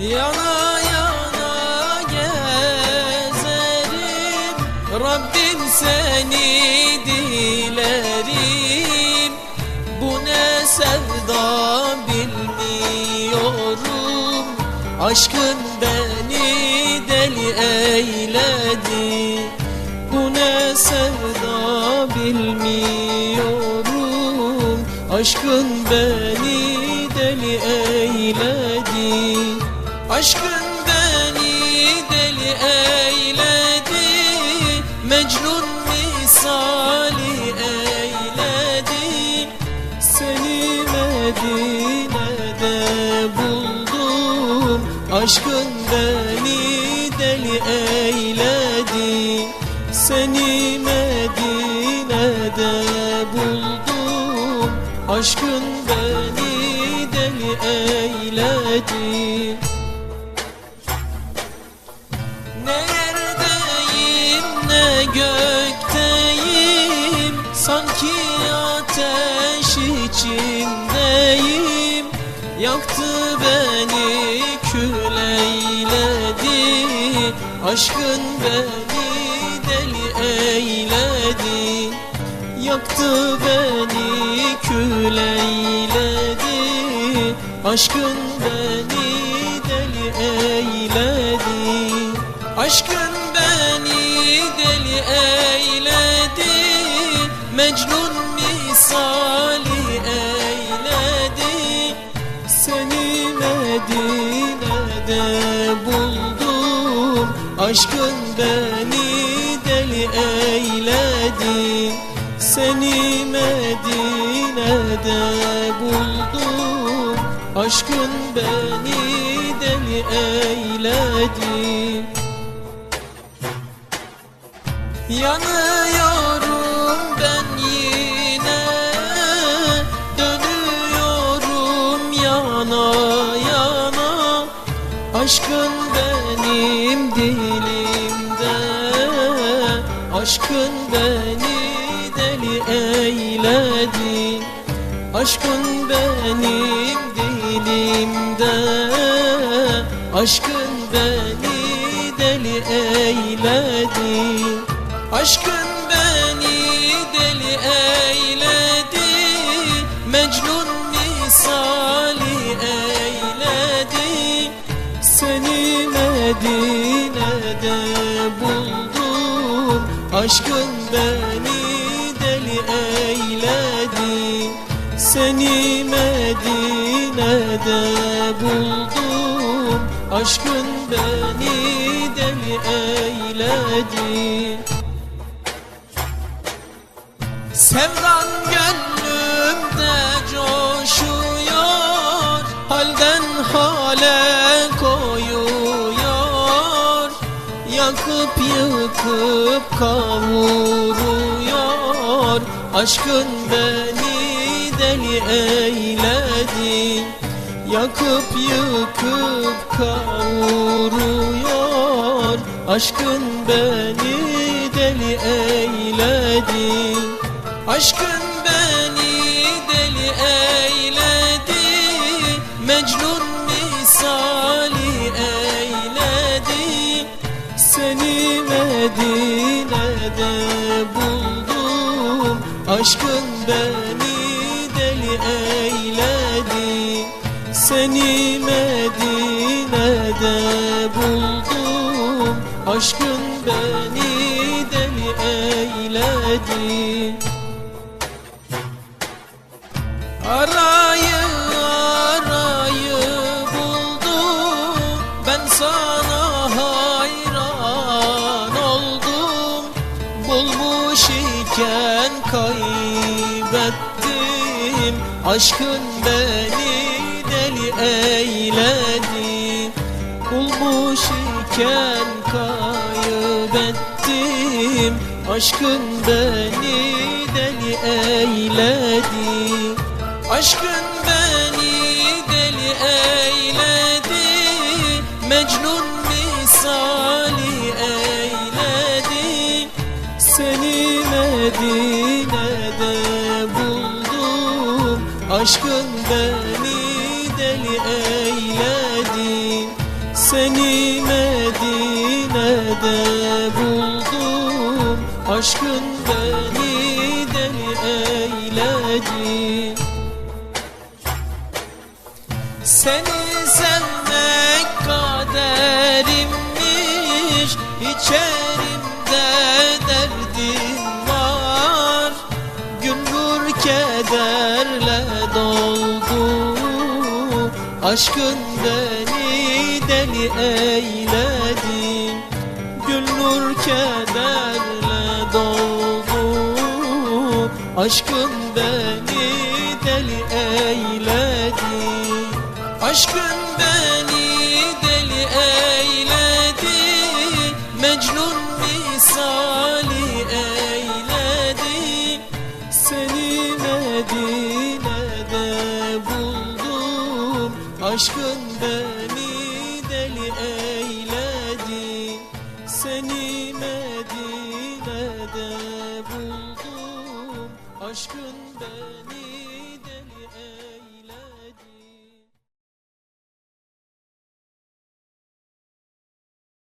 Yana yana gezerim. Rabbim seni dilerim. Bu ne sevda bilmiyorum. Aşkın beni deli eyledi. Bu ne sevda bilmiyorum. Aşkın beni deli eyledi Aşkın beni deli eyledi Mecnun misali eyledi. Seni Medine'de buldum Aşkın beni deli eyledi. Seni Medine'de buldum Aşkın beni deli eyledi Aşkın beni deli eyledi Yaktı beni kül eyledi. Aşkın beni deli eyledi Aşkın beni deli eyledi. Mecnun misali Aşkın beni deli eyledi Seni Medine'de buldum. Aşkın beni deli eyledi. Yanıyorum dilimde Aşkın beni deli eyledi. Aşkın benim dilimde Aşkın beni deli eyledi. Aşkın Aşkın beni deli eyledi. Seni Medine'de buldum. Aşkın beni deli eyledi. Sevdan gönlümde coşuyor Yakıp yıkıp kavuruyor. Aşkın beni deli eyledi. Yakıp yıkıp kavuruyor. Aşkın beni deli eyledi. Aşkın beni deli eyledi Medine'de buldum. Aşkın beni deli eyledi. Seni Medine'de buldum. Aşkın beni deli eyledi Aşkın beni deli eyledi Bulmuş iken kaybettim. Aşkın beni deli eyledi Aşkın Aşkın beni deli eyledi Seni Medine'de buldum. Aşkın beni deli eyledi. Seni sevmek kaderimmiş İçerimde derdim var. Gümbür kederle Aşkın beni deli eyledi Güllür kederle doldu. Aşkın beni deli eyledi Aşkın beni deli eyledi Mecnun misali eyledi. Seni Medine'de Aşkın beni deli eyledi Seni Medine'de buldum. Aşkın beni